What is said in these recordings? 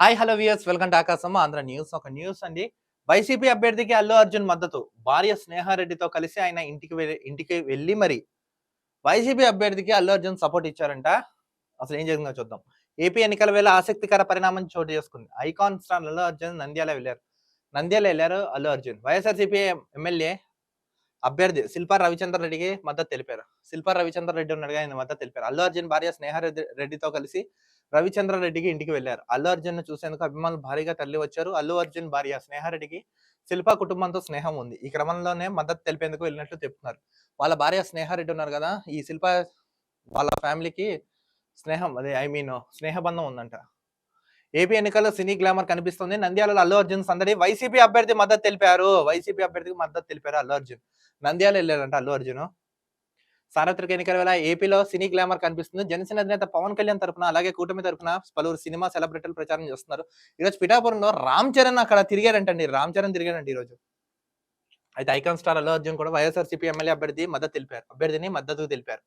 Hi hello viewers welcome to ఆకాశమ్మ Andhra news ఒక news అండి. YCP అభ్యర్థికి అల్లు అర్జున్ మద్దతు. భార్య స్నేహారెడ్డితో కలిసి ఆయన ఇంటికి ఇంటికి వెళ్ళి మరి వైసీపీ అభ్యర్థికి అల్లు అర్జున్ సపోర్ట్ ఇచ్చారంట. అసలు ఏం జరిగిందో చూద్దాం. ఏపీ ఎన్నికల వేళ ఆసక్తికర పరిణామం చోటు చేసుకుంది. ఐకాన్ స్టార్ అల్లు అర్జున్ నంద్యాల వెళ్ళారు. నంద్యాల వెళ్ళారు అల్లు అర్జున్. వైఎస్ఆర్సీపీ ఎమ్మెల్యే అభ్యర్థి శిల్పా రవిచంద్ర రెడ్డికి మద్దతు తెలిపారు. శిల్పా రవిచంద్ర రెడ్డి ఉన్నాడుగా ఆయన మద్దతు తెలిపారు. అల్లు అర్జున్ భార్య స్నేహారెడ్డి రెడ్డితో కలిసి రవిచంద్ర రెడ్డికి ఇంటికి వెళ్ళారు. అల్లు అర్జున్ చూసేందుకు అభిమానులు భారీగా తరలి వచ్చారు. అల్లు అర్జున్ భార్య స్నేహారెడ్డికి శిల్ప కుటుంబంతో స్నేహం ఉంది. ఈ క్రమంలోనే మద్దతు తెలిపేందుకు వెళ్ళినట్లు చెప్తున్నారు. వాళ్ళ భార్య స్నేహారెడ్డి ఉన్నారు కదా ఈ శిల్ప వాళ్ళ ఫ్యామిలీకి స్నేహం అదే ఐ మీన్ స్నేహబంధం ఉందంట. ఏపీ ఎన్నికల్లో సినీ గ్లామర్ కనిపిస్తుంది. నంద్యాలలో అల్లు అర్జున్ సందడి. వైసీపీ అభ్యర్థి మద్దతు తెలిపారు. వైసీపీ అభ్యర్థికి మద్దతు తెలిపారు అల్లు అర్జున్. నంద్యాల వెళ్ళారంట అల్లు అర్జున్. సార్వత్రిక ఎన్నికల వేళ ఏపీలో సినీ గ్లామర్ కనిపిస్తుంది. జనసేన అధినేత పవన్ కళ్యాణ్ తరపున అలాగే కూటమి తరపున పలువురు సినిమా సెలబ్రిటీలు ప్రచారం చేస్తున్నారు. ఈరోజు పిఠాపురంలో రామ్ చరణ్ అక్కడ తిరిగారంటండి. రామ్ చరణ్ తిరిగారండి ఈరోజు. అయితే ఐకాన్ స్టార్ అల్లు అర్జున్ కూడా వైఎస్ఆర్సీపీ ఎమ్మెల్యే అభ్యర్థి మద్దతు తెలిపారు. అభ్యర్థిని మద్దతు తెలిపారు.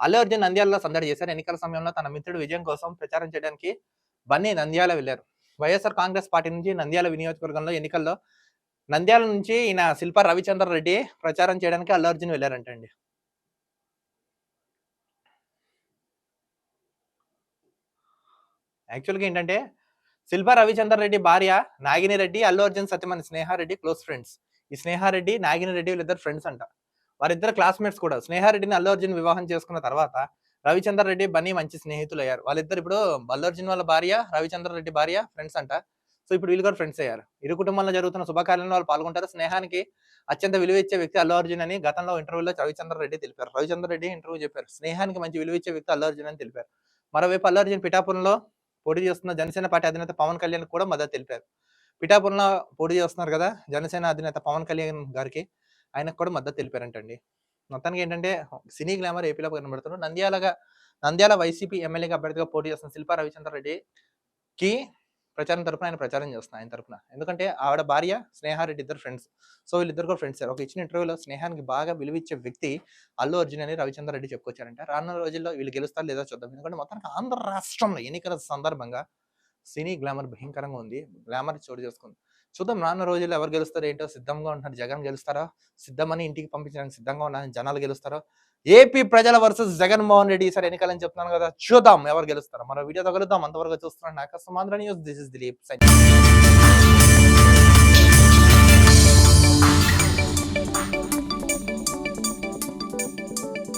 అల్లు అర్జున్ నంద్యాలలో సందడి చేశారు. ఎన్నికల సమయంలో తన మిత్రుడు విజయం కోసం ప్రచారం చేయడానికి బన్నీ నంద్యాల వెళ్ళారు. వైఎస్ఆర్ కాంగ్రెస్ పార్టీ నుంచి నంద్యాల వినియోజకవర్గంలో ఎన్నికల్లో నంద్యాల నుంచి ఈయన శిల్ప రవిచంద్ర రెడ్డి ప్రచారం చేయడానికి అల్లు అర్జున్ వెళ్ళారంటండి. యాక్చువల్గా ఏంటంటే శిల్ప రవిచంద్ర రెడ్డి భార్య నాగిని రెడ్డి అల్లు అర్జున్ సత్యమని స్నేహారెడ్డి క్లోజ్ ఫ్రెండ్స్ ఈ స్నేహారెడ్డి నాగిని రెడ్డి వీళ్ళిద్దరు ఫ్రెండ్స్ అంట. వారిద్దరు క్లాస్మేట్స్ కూడా. స్నేహారెడ్డిని అల్లు అర్జున్ వివాహం చేసుకున్న తర్వాత రవిచంద్ర రెడ్డి బన్నీ మంచి స్నేహితులు అయ్యారు వాళ్ళిద్దరు ఇప్పుడు బల్లర్జున్ వాళ్ళ భార్య రవిచంద్ర రెడ్డి భార్య ఫ్రెండ్స్ అంట. సో ఇప్పుడు వీళ్ళు కూడా ఫ్రెండ్స్ అయ్యారు. ఇరు కుటుంబంలో జరుగుతున్న శుభకార్యంలో వాళ్ళు పాల్గొంటారు. స్నేహానికి అత్యంత విలువ ఇచ్చే వ్యక్తి అల్లు అర్జున్ అని గతంలో ఇంటర్వ్యూలో రవిచంద్ర రెడ్డి తెలిపారు. రవిచంద్ర రెడ్డి ఇంటర్వ్యూ చెప్పారు. స్నేహానికి మంచి విలువ ఇచ్చే వ్యక్తి అల్లు అర్జున్ అని తెలిపారు. మరోవైపు అల్లు అర్జున్ పిఠాపురంలో పోటీ చేస్తున్న జనసేన పార్టీ అధినేత పవన్ కళ్యాణ్ కూడా మద్దతు తెలిపారు. పిఠాపురంలో పోటీ చేస్తున్నారు కదా జనసేన అధినేత పవన్ కళ్యాణ్ గారికి. ఆయనకు కూడా మద్దతు తెలిపారంటండి. మొత్తానికి ఏంటంటే సినీ గ్లామర్ ఏపీలో కనబడుతున్నారు నంద్యాలగా నంద్యాల వైసీపీ ఎమ్మెల్యేగా అభ్యర్థిగా పోటీ చేస్తున్న శిల్పా రవిచంద్ర రెడ్డికి ప్రచారం తరపున ఆయన ప్రచారం చేస్తున్నారు ఆయన తరపున. ఎందుకంటే ఆవిడ భార్య స్నేహారెడ్డి ఇద్దరు ఫ్రెండ్స్. సో వీళ్ళిద్దరు కూడా ఫ్రెండ్స్. ఒక ఇచ్చిన ఇంటర్వ్యూలో స్నేహానికి బాగా విలువిచ్చే వ్యక్తి అల్లు అర్జున్ అని రవిచంద్ర రెడ్డి చెప్పుకొచ్చారంటే. రానున్న రోజుల్లో వీళ్ళు గెలుస్తారు లేదా చూద్దాం. ఎందుకంటే మొత్తానికి ఆంధ్ర రాష్ట్రంలో ఎన్నికల సందర్భంగా సినీ గ్లామర్ భయంకరంగా ఉంది. గ్లామర్ చోటు చేసుకుంది. చూద్దాం రానున్న రోజుల్లో ఎవరు గెలుస్తారు ఏంటో సిద్ధంగా ఉంటున్నారు జగన్ గెలుస్తారా? సిద్ధమని ఇంటికి పంపించడానికి సిద్ధంగా ఉన్నారని జనాలు గెలుస్తారా? ఏపీ ప్రజల వర్సెస్ జగన్మోహన్ రెడ్డి ఈసారి ఎన్నికలని చెప్తున్నాను కదా చూద్దాం ఎవరు గెలుస్తారో. మరో వీడియో తగులుద్దాం. అంతవరకు చూస్తున్నాను నాకు Samandhra news. This is Dilip